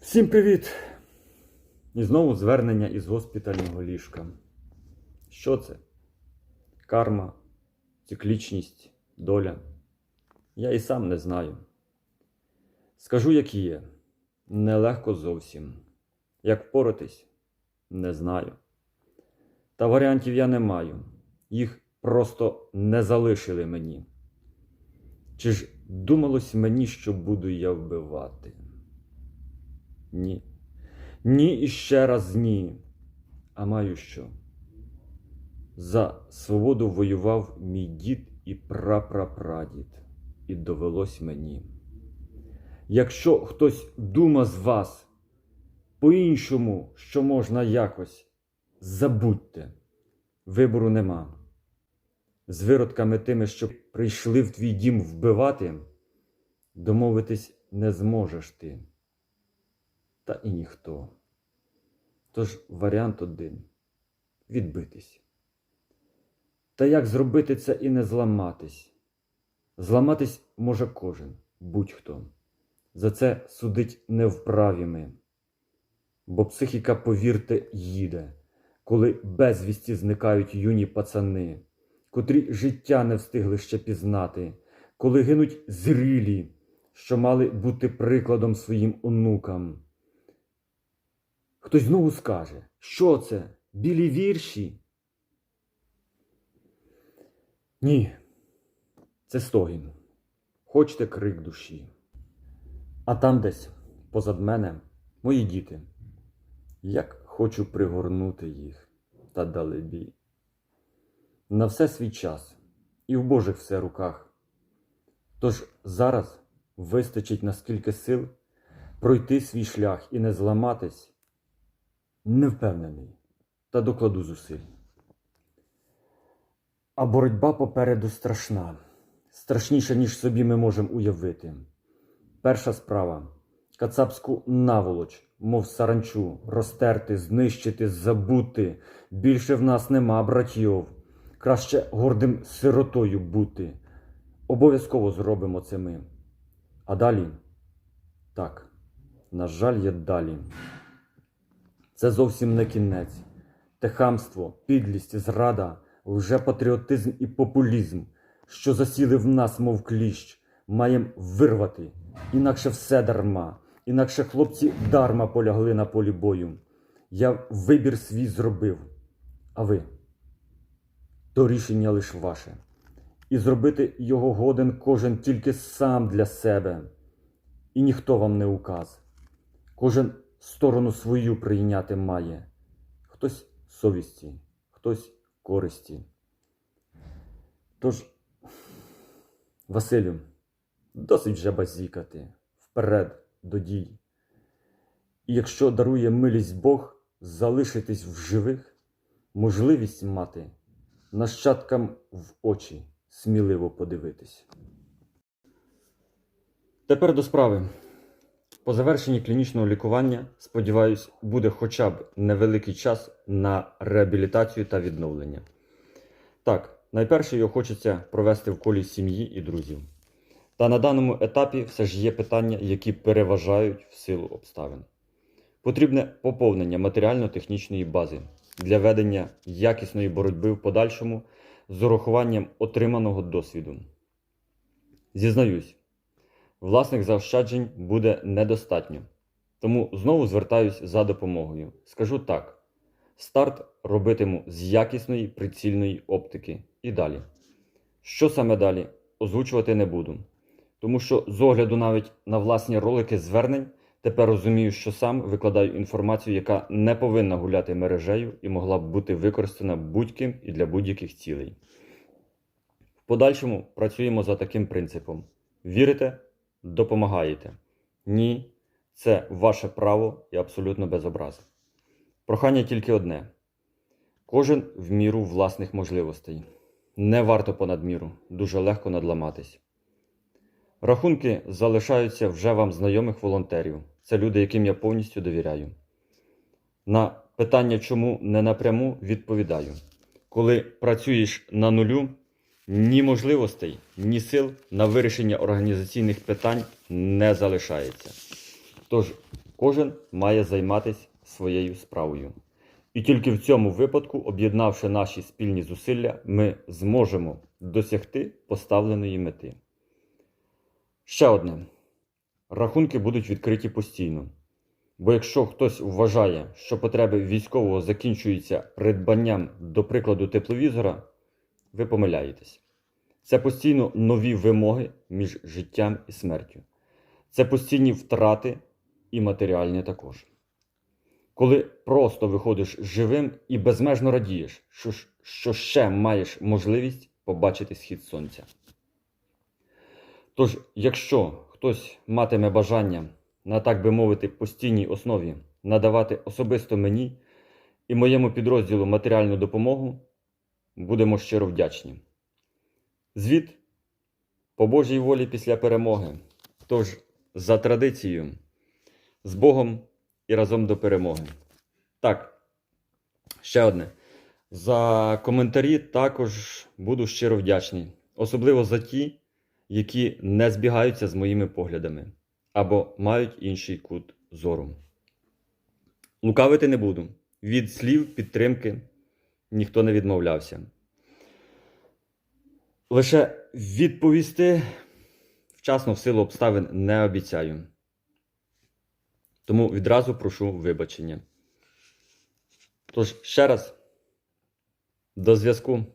Всім привіт! І знову звернення із госпітального ліжка. Що це? Карма, циклічність, доля. Я і сам не знаю. Скажу, як є. Нелегко зовсім. Як впоратись, не знаю. Та варіантів я не маю. Їх просто не залишили мені. Чи ж думалось мені, що буду я вбивати? Ні. Ні і ще раз ні. А маю що? За свободу воював мій дід і прапрапрадід, і довелось мені. Якщо хтось дума з вас по-іншому, що можна якось, забудьте, вибору нема. З виродками тими, що прийшли в твій дім вбивати, домовитись не зможеш ти та і ніхто. Тож варіант один відбитись. Та як зробити це і не зламатись? Зламатись може кожен, будь-хто. За це судить не вправі ми. Бо психіка, повірте, їде, коли безвісті зникають юні пацани, котрі життя не встигли ще пізнати, коли гинуть зрілі, що мали бути прикладом своїм онукам. Хтось знову скаже, що це? Білі вірші? Ні, це стогін. Хочете крик душі. А там десь, позад мене, мої діти. Як хочу пригорнути їх та далебі. На все свій час і в Божих все руках. Тож зараз вистачить наскільки сил пройти свій шлях і не зламатись. Не впевнений, та докладу зусиль. А боротьба попереду страшна, страшніша, ніж собі ми можемо уявити. Перша справа кацапську наволоч, мов саранчу, розтерти, знищити, забути. Більше в нас нема братьів. Краще гордим сиротою бути. Обов'язково зробимо це ми. А далі? Так, на жаль, є далі. Це зовсім не кінець. Те хамство, підлість, зрада, лжепатріотизм і популізм, що засіли в нас, мов кліщ, маєм вирвати. Інакше все дарма, інакше хлопці дарма полягли на полі бою. Я вибір свій зробив. А ви? То рішення лиш ваше. І зробити його годен кожен тільки сам для себе. І ніхто вам не указ. Кожен сторону свою прийняти має. Хтось совісті, хтось користі. Тож, Василю, досить вже базікати вперед до дій. І якщо дарує милість Бог, залишитись в живих, можливість мати, нащадкам в очі сміливо подивитись. Тепер до справи. По завершенні клінічного лікування, сподіваюсь, буде хоча б невеликий час на реабілітацію та відновлення. Так, найперше його хочеться провести в колі сім'ї і друзів. Та на даному етапі все ж є питання, які переважають в силу обставин. Потрібне поповнення матеріально-технічної бази для ведення якісної боротьби в подальшому з урахуванням отриманого досвіду. Зізнаюсь, власних заощаджень буде недостатньо. Тому знову звертаюсь за допомогою. Скажу так: старт робитиму з якісної прицільної оптики і далі. Що саме далі, озвучувати не буду. Тому що з огляду навіть на власні ролики звернень тепер розумію, що сам викладаю інформацію, яка не повинна гуляти мережею і могла б бути використана будь-ким і для будь-яких цілей. В подальшому працюємо за таким принципом: вірите, допомагаєте. Ні, це ваше право і абсолютно без образи. Прохання тільки одне: кожен в міру власних можливостей. Не варто понад міру, дуже легко надламатись. Рахунки залишаються вже вам знайомих волонтерів. Це люди, яким я повністю довіряю. На питання, чому не напряму, відповідаю. Коли працюєш на нулю, ні можливостей, ні сил на вирішення організаційних питань не залишається. Тож Кожен має займатися своєю справою. І тільки в цьому випадку, об'єднавши наші спільні зусилля, ми зможемо досягти поставленої мети. Ще одне. Рахунки будуть відкриті постійно. Бо якщо хтось вважає, що потреби військового закінчуються придбанням, до прикладу, тепловізора, ви помиляєтесь. Це постійно нові вимоги між життям і смертю. Це постійні втрати і матеріальні також. Коли просто виходиш живим і безмежно радієш, що, що ще маєш можливість побачити схід сонця. Тож, якщо хтось матиме бажання на так би мовити постійній основі надавати особисто мені і моєму підрозділу матеріальну допомогу, будемо щиро вдячні. Звіт по Божій волі після перемоги. Тож, за традицією, з Богом і разом до перемоги. Так, ще одне. За коментарі також буду щиро вдячний, особливо за ті, які не збігаються з моїми поглядами або мають інший кут зору. Лукавити не буду. Від слів підтримки ніхто не відмовлявся. Лише відповісти вчасно в силу обставин не обіцяю. Тому відразу прошу вибачення. Тож ще раз, до зв'язку.